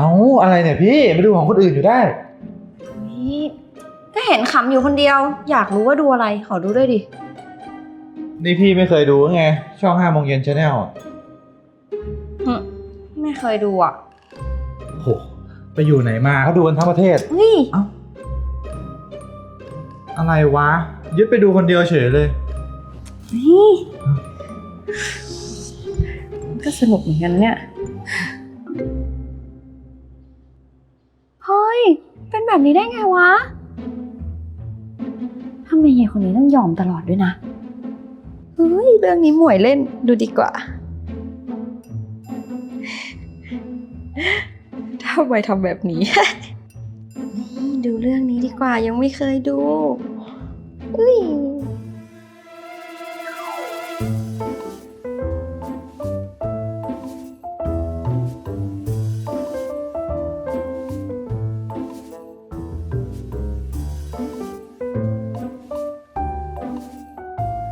เอ้าอะไรเนี่ยพี่ไปดูของคนอื่นอยู่ได้ นี่ก็เห็นขำอยู่คนเดียว อยากรู้ว่าดูอะไร ขอดูด้วยดิ นี่พี่ไม่เคยดูไง ช่องห้าโมงเย็นชาแนลไม่เคยดูอะโหไปอยู่ไหนมาเขาดูกันทั้งประเทศ เฮ้ย เอ้า อะไรวะ ยึดไปดูคนเดียวเฉยเลย นี่ ก็สนุกเหมือนกันนะเนี่ย ฮ้ย เป็นแบบนี้ได้ไงวะทำไมยายคนนี้ต้องยอมตลอดด้วยนะ เฮ้ย เรื่องนี้หมวยเล่นดูดีกว่า ทำไมทำแบบนี้ นี่ดูเรื่องนี้ดีกว่ายังไม่เคยดู อุ้ย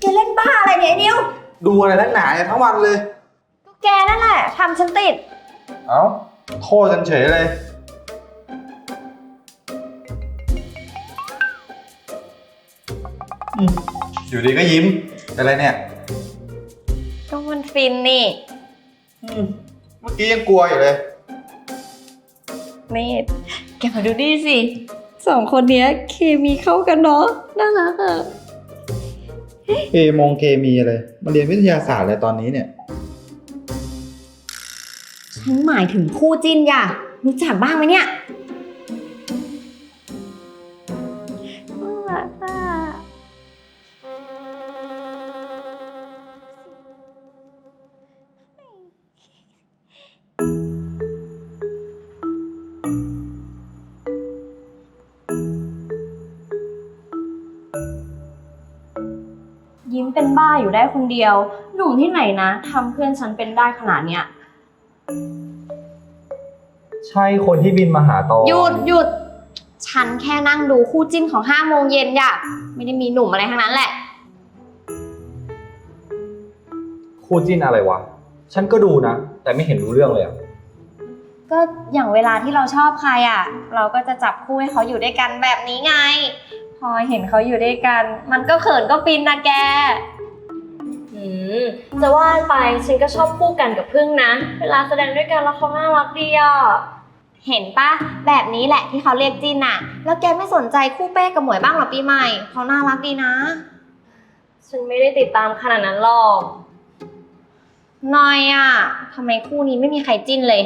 แกเล่นบ้าอะไรเนี่ยไอ้นิว ดูอะไรนักหนาเนี่ยทั้งวันเลยก็แกนั่นแหละทำฉันติด เอ้า โทษกันเฉยเลยอืมอยู่ดีก็ยิ้มเป็นไรเนี่ย ก็มันฟินนี่ อืมเมื่อกี้ยังกลัวอยู่เลย นี่แกมาดูดิสิ สองคนเนี้ยเคมีเข้ากันเนาะ น่ารักอะ เคมงเคมีอะไรมาเรียนวิทยาศาสตร์อะไรตอนนี้เนี่ย ฉันหมายถึงคู่จิ้นอย่ะรู้จักบ้างไหมเนี่ย เป็นบ้าอยู่ได้คนเดียว หนุ่มที่ไหนนะทำเพื่อนฉันเป็นได้ขนาดเนี้ยใช่คนที่บินมาหาตอนหยุดหยุดฉันแค่นั่งดูคู่จิ้นของห้าโมงเย็นอย่ะไม่ได้มีหนุ่มอะไรทั้งนั้นแหละ คู่จิ้นอะไรวะ ฉันก็ดูนะ แต่ไม่เห็นรู้เรื่องเลยอะก็อย่างเวลาที่เราชอบใครอะ เราก็จะจับคู่ให้เขาอยู่ด้วยกันแบบนี้ไง พอเห็นเขาอยู่ด้วยกัน มันก็เขินก็ฟินนะแก อืมจะว่าไปฉันก็ชอบคู่กันกับพึ่งนะ เวลาแสดงด้วยกันแล้วเขาน่ารักดีอะ เห็นปะแบบนี้แหละที่เขาเรียกจิ้นอะแล้วแกไม่สนใจคู่เป้กับหมวยบ้างเหรอปีใหม่เขาน่ารักดีนะ ฉันไม่ได้ติดตามขนาดนั้นหรอกหน้อยอะทำไมคู่นี้ไม่มีใครจิ้นเลย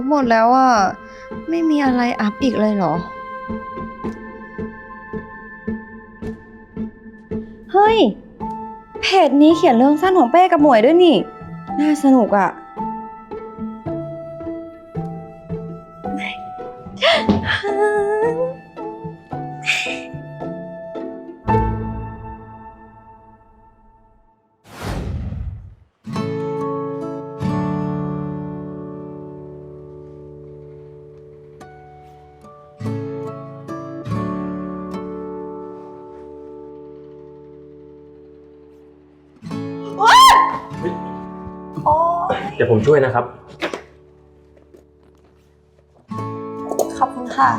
บหมดแล้วอะ ไม่มีอะไรอัพอีกเลยเหรอ เฮ้ย เพจนี้เขียนเรื่องสั้นของเป้กับหมวยด้วยนี่ น่าสนุกอะ ดี๋ยวผมช่วยนะครับ ขอบคุณค่ะ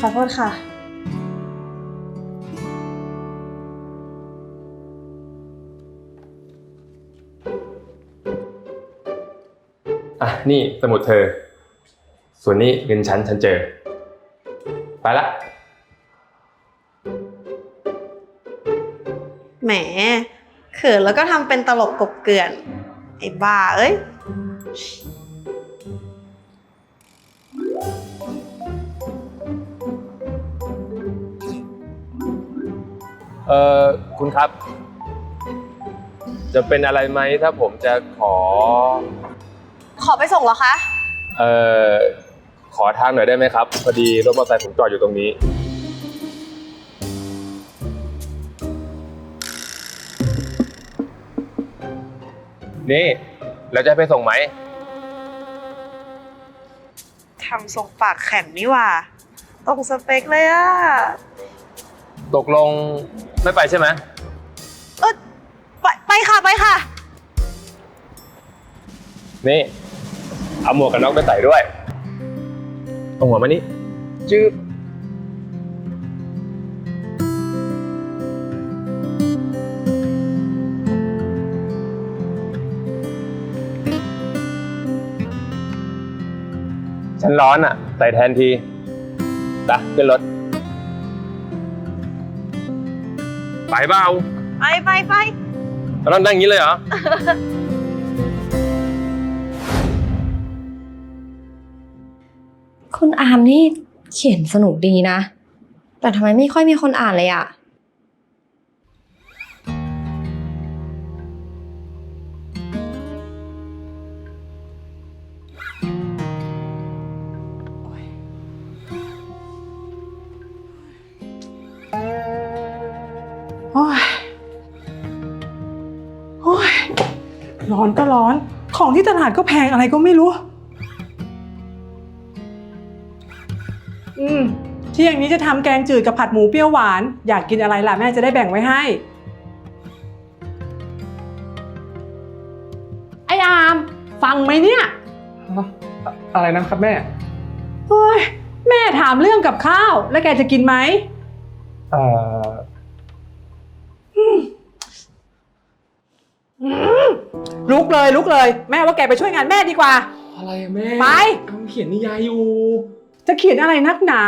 ขอโทษค่ะ อะ นี่สมุดเธอ ส่วนนี้เงินฉันฉันเจอ ไปละ แหม เขินแล้วก็ทำเป็นตลกกบเกลื่อน ไอ้บ้าเอ้ย เอ่อคุณครับ จะเป็นอะไรไหมถ้าผมจะขอ ขอไปส่งเหรอคะ เอ่อ ขอทางหน่อยได้ไหมครับพอดีรถมอเตอร์ไซค์ผมจอดอยู่ตรงนี้ นี่แล้วจะให้ไปส่งไหม ทำทรงปากแข็งนี่หว่าตรงสเปคเลยอะตกลงไม่ไปใช่ไหมเออไปไปค่ะไปค่ะ นี่ เอาหมวกกันน็อกไปใส่ด้วย เอาหัวมานี่จืบฉันร้อนอะ ใส่แทนทีไปขึ้นรถ ไปเปล่าไปไปไปเราต้องนั่งอย่างนี้เลยเหรอ อามนี่เขียนสนุกดีนะ แต่ทำไมไม่ค่อยมีคนอ่านเลยอะโอ้ยโอ้ยร้อนก็ร้อน ของที่ตลาดก็แพงอะไรก็ไม่รู้ อืมเที่ยงนี้จะทำแกงจืดกับผัดหมูเปรี้ยวหวาน อยากกินอะไรล่ะแม่จะได้แบ่งไว้ให้ ไอ้อามฟังไหมเนี่ยอะไรนะครับแม่โอ้ยแม่ถามเรื่องกับข้าว แล้วแกจะกินไหม เอ่อลุกเลยลุกเลย แม่ว่าแกไปช่วยงานแม่ดีกว่า อะไรอะแม่ไป กำลังเขียนนิยายอยู่ จะเขียนอะไรนักหนา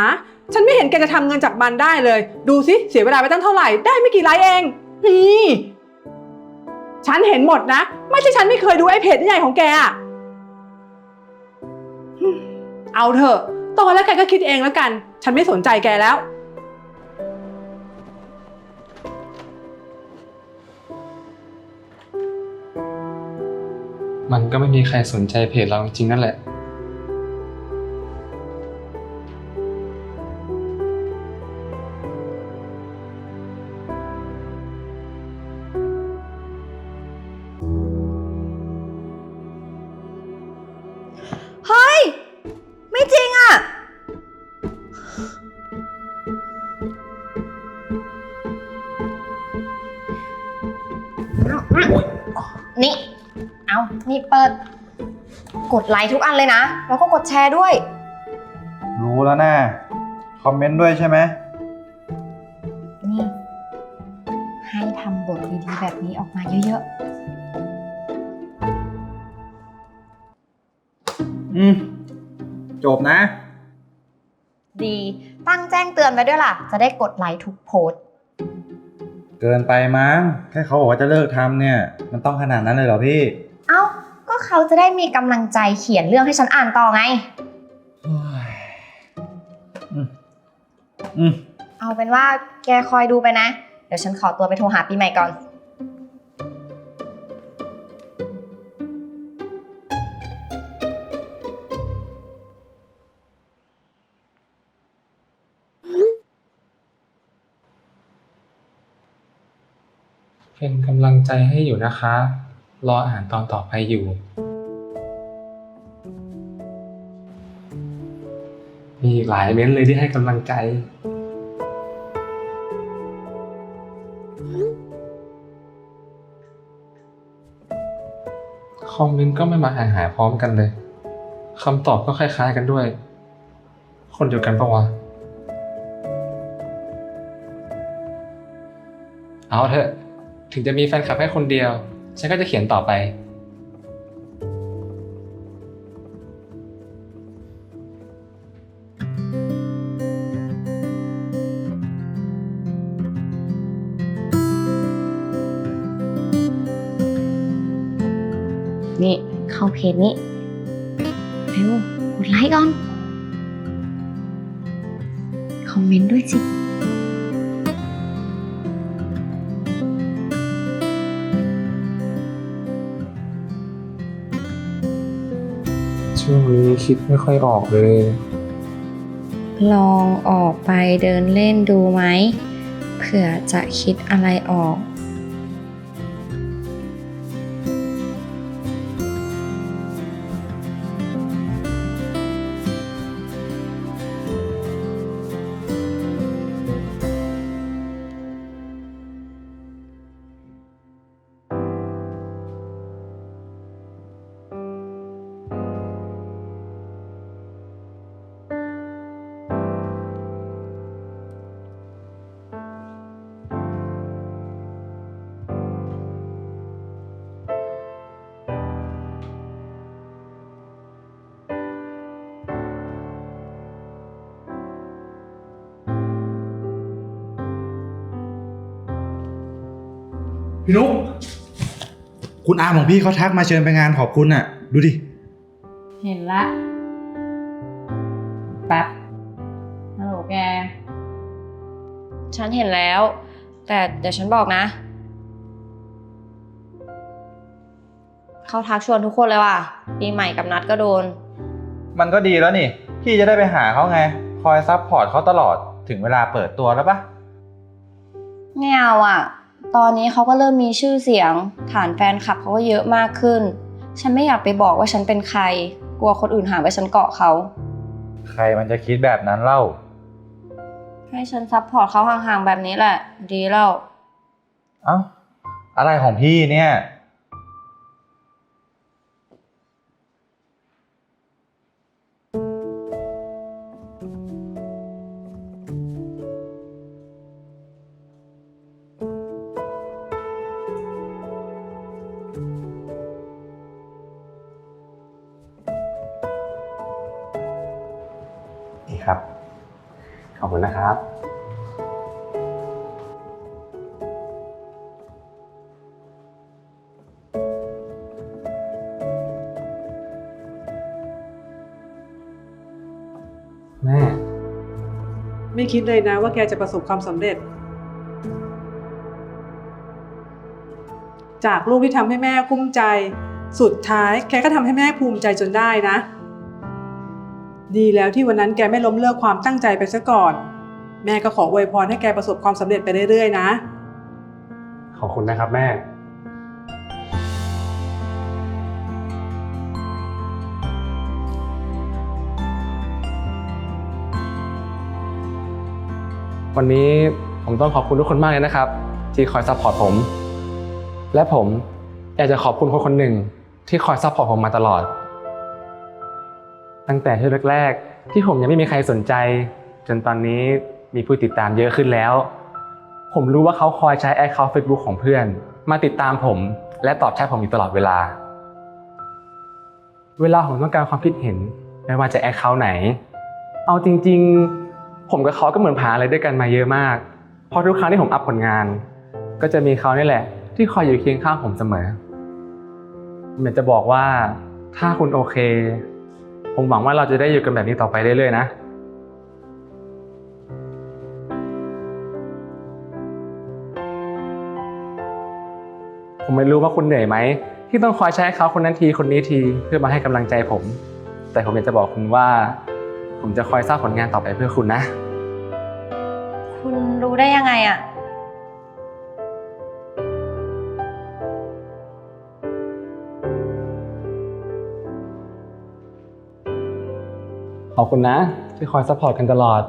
ฉันไม่เห็นแกจะทำเงินจากมันได้เลย ดูสิเสียเวลาไปตั้งเท่าไหร่ ได้ไม่กี่ไลค์เองนี่ฉันเห็นหมดนะ ไม่ใช่ฉันไม่เคยดูไอ้เพจใหญ่ของแกอะฮึ่มเอาเถอะโตแล้วแกก็คิดเองแล้วกัน ฉันไม่สนใจแกแล้ว มันก็ไม่มีใครสนใจเพจเราจริงๆนั่นแหละ นี่ เอานี่เปิด กดไลค์ทุกอันเลยนะ แล้วก็กดแชร์ด้วย รู้แล้วนะคอมเมนต์ด้วยใช่ไหม นี่ ให้ทำบทดีๆ แบบนี้ออกมาเยอะอืม จบนะ ๆ ดี ตั้งแจ้งเตือนไว้ด้วยล่ะ จะได้กดไลค์ทุกโพสต์ เกินไปมั้งแค่เขาบอกว่าจะเลิกทำเนี่ย มันต้องขนาดนั้นเลยเหรอพี่ เอ้า ก็เขาจะได้มีกำลังใจเขียนเรื่องให้ฉันอ่านต่อไงโอ้ยอืมอืม เอาเป็นว่าแกคอยดูไปนะ เดี๋ยวฉันขอตัวไปโทรหาปีใหม่ก่อน เป็นกำลังใจให้อยู่นะคะ รออ่านตอนต่อไปอยู่ มีอีกหลายเม้นเลยที่ให้กำลังใจ คอมเมนต์ก็ไม่มาอ่านหาพร้อมกันเลยคำตอบก็คล้าย ๆ กันด้วย คนเดียวกันปะวะ เอาเถอะ ถึงจะมีแฟนคลับแค่คนเดียว ฉันก็จะเขียนต่อไป นี่ เข้าเพจนี้เร็วกดไลค์ก่อน คอมเมนต์ด้วยสิ ช่วงนี้คิดไม่ค่อยออกเลย ลองออกไปเดินเล่นดูไหม เผื่อจะคิดอะไรออก พี่นุ๊กคุณอาของพี่เขาทักมาเชิญไปงานขอบคุณอะ ดูดิ เห็นละแป๊บฮัลโหลแก ฉันเห็นแล้ว แต่เดี๋ยวฉันบอกนะ เขาทักชวนทุกคนเลยว่ะปีใหม่กับนัดก็โดน มันก็ดีแล้วนี่ พี่จะได้ไปหาเขาไง คอยซัพพอร์ตเขาตลอดถึงเวลาเปิดตัวแล้วปะไม่เอาอะ ตอนนี้เขาก็เริ่มมีชื่อเสียง ฐานแฟนคลับเขาก็เยอะมากขึ้น ฉันไม่อยากไปบอกว่าฉันเป็นใคร กลัวคนอื่นหาว่าฉันเกาะเขา ใครมันจะคิดแบบนั้นเล่า ให้ฉันซัพพอร์ตเขาห่างๆแบบนี้แหละ ดีแล้ว เอ้า อะไรของพี่เนี่ย ครับ ขอบคุณนะครับ แม่ ไม่คิดเลยนะว่าแกจะประสบความสำเร็จ จากลูกที่ทำให้แม่กุ้มใจ สุดท้ายแกก็ทำให้แม่ภูมิใจจนได้นะ ดีแล้วที่วันนั้นแกไม่ล้มเลิกความตั้งใจไปซะก่อน แม่ก็ขออวยพรให้แกประสบความสำเร็จไปเรื่อยๆนะ ขอบคุณนะครับแม่ วันนี้ผมต้องขอบคุณทุกคนมากเลยนะครับ ที่คอยซัพพอร์ตผม และผมอยากจะขอบคุณคนคนหนึ่งที่คอยซัพพอร์ตผมมาตลอด ตั้งแต่ที่แรกๆที่ผมยังไม่มีใครสนใจ จนตอนนี้มีผู้ติดตามเยอะขึ้นแล้ว ผมรู้ว่าเขาคอยใช้แอคเคาท์เฟซบุ๊กของเพื่อน มาติดตามผม และตอบแชทผมอยู่ตลอดเวลา เวลาผมต้องการความคิดเห็นไม่ว่าจะแอคเคาท์ไหน เอาจริง ๆ ผมกับเขาก็เหมือนผ่านอะไรด้วยกันมาเยอะมากเพราะทุกครั้งที่ผมอัพผลงาน ก็จะมีเขานี่แหละ ที่คอยอยู่เคียงข้างผมเสมอผมอยากจะบอกว่าถ้าคุณโอเค ผมหวังว่าเราจะได้อยู่กันแบบนี้ต่อไปเรื่อยๆนะ ผมไม่รู้ว่าคุณเหนื่อยไหม ที่ต้องคอยใช้เขาคนนั้นทีคนนี้ทีเพื่อมาให้กำลังใจผม แต่ผมอยากจะบอกคุณว่า ผมจะคอยสร้างผลงานต่อไปเพื่อคุณนะ คุณรู้ได้ยังไงอะ ขอบคุณนะที่คอยซัพพอร์ตกันตลอด